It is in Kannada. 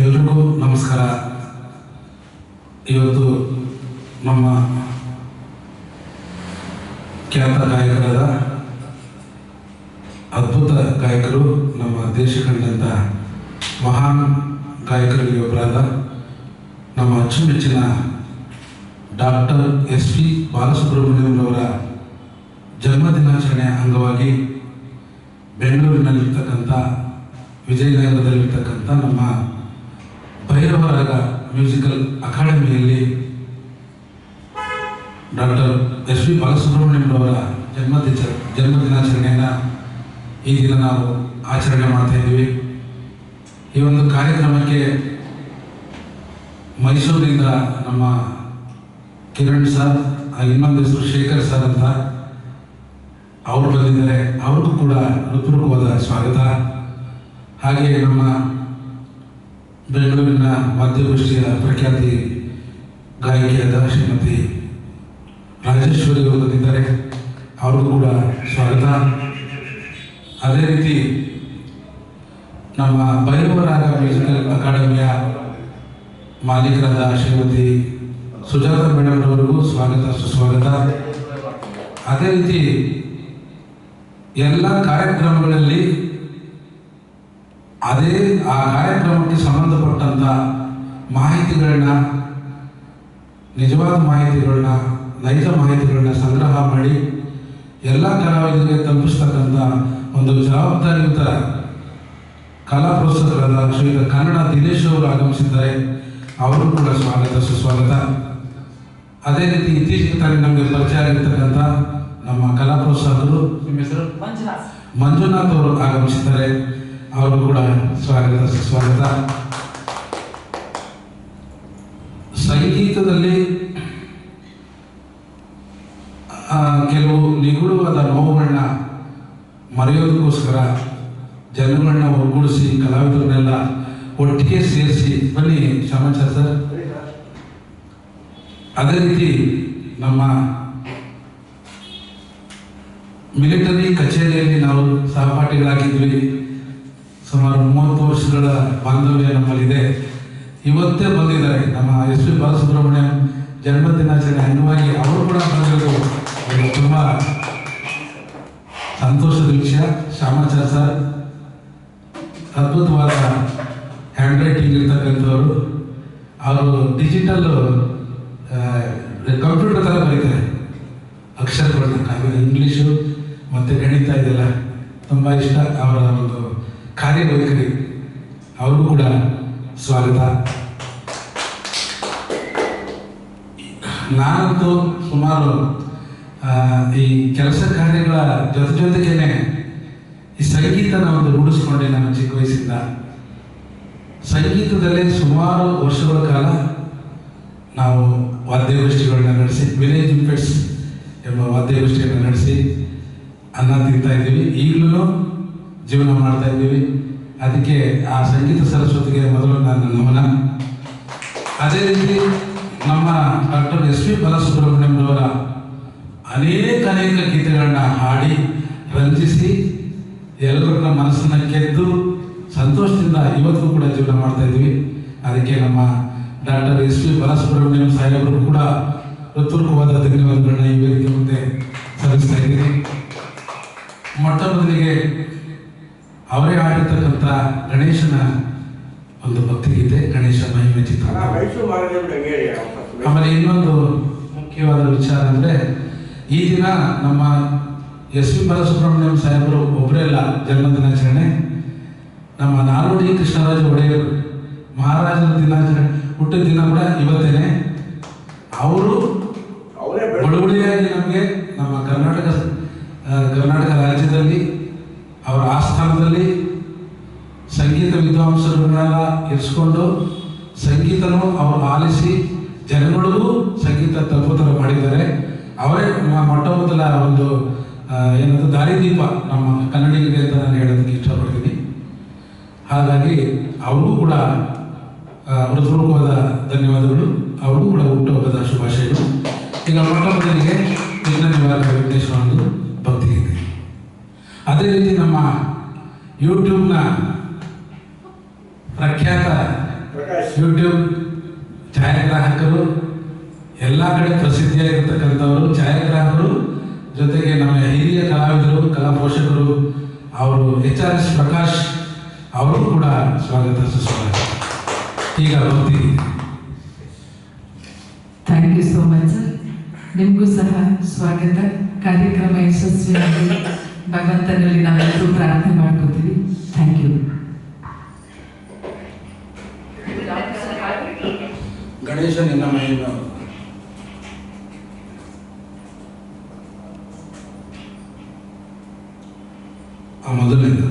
ಎಲ್ರಿಗೂ ನಮಸ್ಕಾರ. ಇವತ್ತು ನಮ್ಮ ಖ್ಯಾತ ಗಾಯಕರಾದ ಅದ್ಭುತ ಗಾಯಕರು, ನಮ್ಮ ದೇಶ ಕಂಡಂಥ ಮಹಾನ್ ಗಾಯಕರಲ್ಲಿ ಒಬ್ಬರಾದ ನಮ್ಮ ಅಚ್ಚುಮೆಚ್ಚಿನ ಡಾಕ್ಟರ್ ಎಸ್ ಪಿ ಬಾಲಸುಬ್ರಹ್ಮಣ್ಯಂರವರ ಜನ್ಮದಿನಾಚರಣೆಯ ಅಂಗವಾಗಿ ಬೆಂಗಳೂರಿನಲ್ಲಿರ್ತಕ್ಕಂಥ ವಿಜಯನಗರದಲ್ಲಿರ್ತಕ್ಕಂಥ ನಮ್ಮ ಭೈರವರಾಗ ಮ್ಯೂಸಿಕಲ್ ಅಕಾಡೆಮಿಯಲ್ಲಿ ಡಾಕ್ಟರ್ ಎಸ್ ವಿ ಬಾಲಸುಬ್ರಹ್ಮಣ್ಯಂರವರ ಜನ್ಮದಿನ ಜನ್ಮದಿನಾಚರಣೆಯನ್ನು ಈ ದಿನ ನಾವು ಆಚರಣೆ ಮಾಡ್ತಾ ಇದ್ದೀವಿ. ಈ ಒಂದು ಕಾರ್ಯಕ್ರಮಕ್ಕೆ ಮೈಸೂರಿನಿಂದ ನಮ್ಮ ಕಿರಣ್ ಸರ್ ಇನ್ನೊಂದು ಹೆಸರು ಶೇಖರ್ ಸರ್ ಅಂತ ಅವರು ಬಂದಿದ್ದಾರೆ. ಅವ್ರಿಗೂ ಕೂಡ ಹೃತ್ಪೂರ್ವಕವಾದ ಸ್ವಾಗತ. ಹಾಗೆಯೇ ನಮ್ಮ ಬೆಂಗಳೂರಿನ ಮಾಧ್ಯಮಗೋಷ್ಠಿಯ ಪ್ರಖ್ಯಾತಿ ಗಾಯಕಿಯಾದ ಶ್ರೀಮತಿ ರಾಜೇಶ್ವರಿ ಅವರು ಬಂದಿದ್ದಾರೆ ಅವ್ರಿಗೂ ಕೂಡ ಸ್ವಾಗತ. ಅದೇ ರೀತಿ ನಮ್ಮ ಭೈರವರಾಗ ಮ್ಯೂಸಿಕಲ್ ಅಕಾಡೆಮಿಯ ಮಾಲೀಕರಾದ ಶ್ರೀಮತಿ ಸುಜಾತ ಮೇಡಮ್ ಅವರಿಗೂ ಸ್ವಾಗತ, ಸುಸ್ವಾಗತ. ಅದೇ ರೀತಿ ಎಲ್ಲ ಕಾರ್ಯಕ್ರಮಗಳಲ್ಲಿ ಅದೇ ಆ ಕಾರ್ಯಕ್ರಮಕ್ಕೆ ಸಂಬಂಧಪಟ್ಟಂತ ಮಾಹಿತಿಗಳನ್ನ ನಿಜವಾದ ಮಾಹಿತಿಗಳನ್ನ ನೈಜ ಮಾಹಿತಿಗಳನ್ನ ಸಂಗ್ರಹ ಮಾಡಿ ಎಲ್ಲ ಕಲಾವಿದರಿಗೆ ತಲುಪಿಸ್ತಕ್ಕಂಥ ಒಂದು ಜವಾಬ್ದಾರಿಯುತ ಕಲಾ ಪ್ರೋತ್ಸಾಹಕರಾದ ಶ್ರೀಯುತ ಕನ್ನಡ ದಿನೇಶ್ ಅವರು ಆಗಮಿಸಿದ್ದಾರೆ. ಅವರು ಕೂಡ ಸ್ವಾಗತ ಸುಸ್ವಾಗತ. ಅದೇ ರೀತಿ ಇತ್ತೀಚಿನ ತಾನೇ ನಮಗೆ ಪರಿಚಯ ಆಗಿರ್ತಕ್ಕಂಥ ನಮ್ಮ ಕಲಾ ಪ್ರೋತ್ಸಾಹಕರು ನಿಮ್ಮ ಹೆಸರು? ಮಂಜುನಾಥ್. ಮಂಜುನಾಥ್ ಅವರು ಆಗಮಿಸಿದ್ದಾರೆ. ಅವರು ಕೂಡ ಸ್ವಾಗತ ಸ್ವಾಗತ. ಸಂಗೀತದಲ್ಲಿ ಕೆಲವು ನಿಗೂಢವಾದ ನೋವುಗಳನ್ನ ಮರೆಯೋದಕ್ಕೋಸ್ಕರ ಜನಗಳನ್ನ ಒಗ್ಗೂಡಿಸಿ, ಕಲಾವಿದರನ್ನೆಲ್ಲ ಒಟ್ಟಿಗೆ ಸೇರಿಸಿ, ಬನ್ನಿ ಶ್ಯಾಮಾಚಾರ್ ಸರ್. ಅದೇ ರೀತಿ ನಮ್ಮ ಮಿಲಿಟರಿ ಕಚೇರಿಯಲ್ಲಿ ನಾವು ಸಹಪಾಠಿಗಳಾಗಿದ್ವಿ. ಸುಮಾರು ಮೂವತ್ತು ವರ್ಷಗಳ ಬಾಂಧವ್ಯ ನಮ್ಮಲ್ಲಿದೆ. ಇವತ್ತೇ ಬಂದಿದ್ದಾರೆ ನಮ್ಮ ಎಸ್ ಪಿ ಬಾಲಸುಬ್ರಹ್ಮಣ್ಯಂ ಜನ್ಮದಿನಾಚರಣೆ ಅಂಗವಾಗಿ ಅವರು ಕೂಡ ಬಂದಿರೋದು ತುಂಬ ಸಂತೋಷದ ವಿಷಯ. ಶ್ಯಾಮಾಚಾರ್ ಸರ್, ಅದ್ಭುತವಾದ ಹ್ಯಾಂಡ್ ರೈಟಿಂಗ್ ಇರ್ತಕ್ಕಂಥವ್ರು. ಅವರು ಡಿಜಿಟಲ್ ಕಂಪ್ಯೂಟರ್ ಥರ ಬರೀತಾರೆ. ಅಕ್ಷರಗಳನ್ನ ಇಂಗ್ಲೀಷು, ಮತ್ತು ಗಣಿತ ಇದೆಲ್ಲ. ತುಂಬ ಇಷ್ಟ. ಅವರ ಒಂದು ಕಾರ್ಯವೈಖರಿ ಅವರು ಕೂಡ ಸ್ವಾಗತ. ನಾನಂತೂ ಸುಮಾರು ಈ ಕೆಲಸ ಕಾರ್ಯಗಳ ಜೊತೆ ಜೊತೆಗೇನೆ ಈ ಸಂಗೀತನ ಒಂದು ರೂಢಿಸ್ಕೊಂಡೆ ನಾನು ಚಿಕ್ಕ ವಯಸ್ಸಿಂದ. ಸಂಗೀತದಲ್ಲೇ ಸುಮಾರು ವರ್ಷಗಳ ಕಾಲ ನಾವು ವಾದ್ಯಗೋಷ್ಠಿಗಳನ್ನ ನಡೆಸಿ, ವಿಲೇಜ್ ಇಂಪೆಟ್ಸ್ ಎಂಬ ವಾದ್ಯಗೋಷ್ಠಿಯನ್ನು ನಡೆಸಿ ಅನ್ನ ತಿಂತಾ ಇದ್ದೀವಿ. ಈಗಲೂ ಜೀವನ ಮಾಡ್ತಾ ಇದ್ದೀವಿ. ಅದಕ್ಕೆ ಆ ಸಂಗೀತ ಸರಸ್ವತಿಗೆ ಮೊದಲು ನನ್ನ ನಮನ ಅದೇ ರೀತಿ ನಮ್ಮ ಡಾಕ್ಟರ್ ಎಸ್ ಪಿ ಬಾಲಸುಬ್ರಹ್ಮಣ್ಯಂರವರ ಅನೇಕ ಅನೇಕ ಗೀತೆಗಳನ್ನ ಹಾಡಿ ರಂಜಿಸಿ ಎಲ್ಲರನ್ನ ಮನಸ್ಸನ್ನ ಗೆದ್ದು ಸಂತೋಷದಿಂದ ಇವತ್ತು ಕೂಡ ಜೀವನ ಮಾಡ್ತಾ ಇದ್ದೀವಿ. ಅದಕ್ಕೆ ನಮ್ಮ ಡಾಕ್ಟರ್ ಎಸ್ ಪಿ ಬಾಲಸುಬ್ರಹ್ಮಣ್ಯಂ ಸಾಹೇಬರು ಕೂಡ ಹೃತ್ಪೂರ್ವಕವಾದ ಧನ್ಯವಾದಗಳನ್ನ ಈ ವೇದಿಕೆ ಮುಂದೆ ಸಲ್ಲಿಸ್ತಾ ಇದ್ದೀನಿ ಮೊಟ್ಟ ಮೊದಲಿಗೆ ಅವರೇ ಆಡಿರ್ತಕ್ಕಂಥ ಗಣೇಶನ ಒಂದು ಭಕ್ತಿಗೀತೆ ಗಣೇಶ ಮಹಿಮೆ ಚಿತ್ರ. ಆಮೇಲೆ ಇನ್ನೊಂದು ಮುಖ್ಯವಾದ ವಿಚಾರ ಅಂದರೆ ಈ ದಿನ ನಮ್ಮ ಎಸ್ ಪಿ ಬಾಲಸುಬ್ರಹ್ಮಣ್ಯಂ ಸಾಹೇಬರು ಒಬ್ಬರೇ ಅಲ್ಲ ಜನ್ಮದಿನಾಚರಣೆ ನಮ್ಮ ನಾಲ್ವಡಿ ಕೃಷ್ಣರಾಜ ಒಡೆಯರ್ ಮಹಾರಾಜರ ದಿನಾಚರಣೆ ಹುಟ್ಟಿದ ದಿನ ಕೂಡ ಇವತ್ತೇನೆ. ಅವರು ಅವರೇ ಬಳುವಳಿಯಾಗಿ ನಮಗೆ ನಮ್ಮ ಕರ್ನಾಟಕ ಕರ್ನಾಟಕ ರಾಜ್ಯದಲ್ಲಿ ಅವರ ಆಸ್ಥಾನದಲ್ಲಿ ಸಂಗೀತ ವಿದ್ವಾಂಸರನ್ನೆಲ್ಲ ಇರಿಸ್ಕೊಂಡು ಸಂಗೀತನೂ ಅವರು ಆಲಿಸಿ ಜನಗಳಿಗೂ ಸಂಗೀತ ತಲುಪುತ್ತರ ಮಾಡಿದ್ದಾರೆ. ಅವರೇ ಮೊಟ್ಟ ಮೊದಲ ಒಂದು ಏನಂತ ಏನದು ದಾರಿದೀಪ ನಮ್ಮ ಕನ್ನಡಿಗರಿಗೆ ಅಂತ ನಾನು ಹೇಳೋದಕ್ಕೆ ಇಷ್ಟಪಡ್ತೀನಿ. ಹಾಗಾಗಿ ಅವರು ಕೂಡ ಆ, ಧನ್ಯವಾದಗಳು. ಅವರು ಕೂಡ ಹುಟ್ಟುಹಬ್ಬದ ಶುಭಾಶಯಗಳು. ಈಗ ಮೊಟ್ಟ ಮೊದಲಿಗೆ ವಿಘ್ನ ನಿವಾರಕ ಭಕ್ತಿ ಅದೇ ರೀತಿ ನಮ್ಮ ಯೂಟ್ಯೂಬ್ನ ಪ್ರಖ್ಯಾತ ಪ್ರಕಾಶ್. ಯೂಟ್ಯೂಬ್ ಛಾಯಾಗ್ರಾಹಕರು ಎಲ್ಲ ಕಡೆ ಪ್ರಸಿದ್ಧಿಯಾಗಿರ್ತಕ್ಕಂಥವರು ಛಾಯಾಗ್ರಾಹಕರು ಜೊತೆಗೆ ನಮ್ಮ ಹಿರಿಯ ಕಲಾವಿದರು ಕಲಾ ಪೋಷಕರು ಅವರು ಎಚ್ ಆರ್ ಎಸ್ ಪ್ರಕಾಶ್ ಅವರು ಕೂಡ ಸ್ವಾಗತ ಸುಸ್ವಾಗತ. ಈಗ ಭಕ್ತಿ thank you so much sir ನಿಮಗೂ ಸಹ ಸ್ವಾಗತ. ಕಾರ್ಯಕ್ರಮ ಯಶಸ್ವಿಯಾಗಿ ಭಗವಂತನಲ್ಲಿ ನಾವೆಲ್ಲರೂ ಪ್ರಾರ್ಥನೆ ಮಾಡ್ಕೋತೀವಿ. ಥ್ಯಾಂಕ್ ಯು ಗಣೇಶ ನಿನ್ನ ಮಹಿಮ ಆ ಮೊದಲನೇದು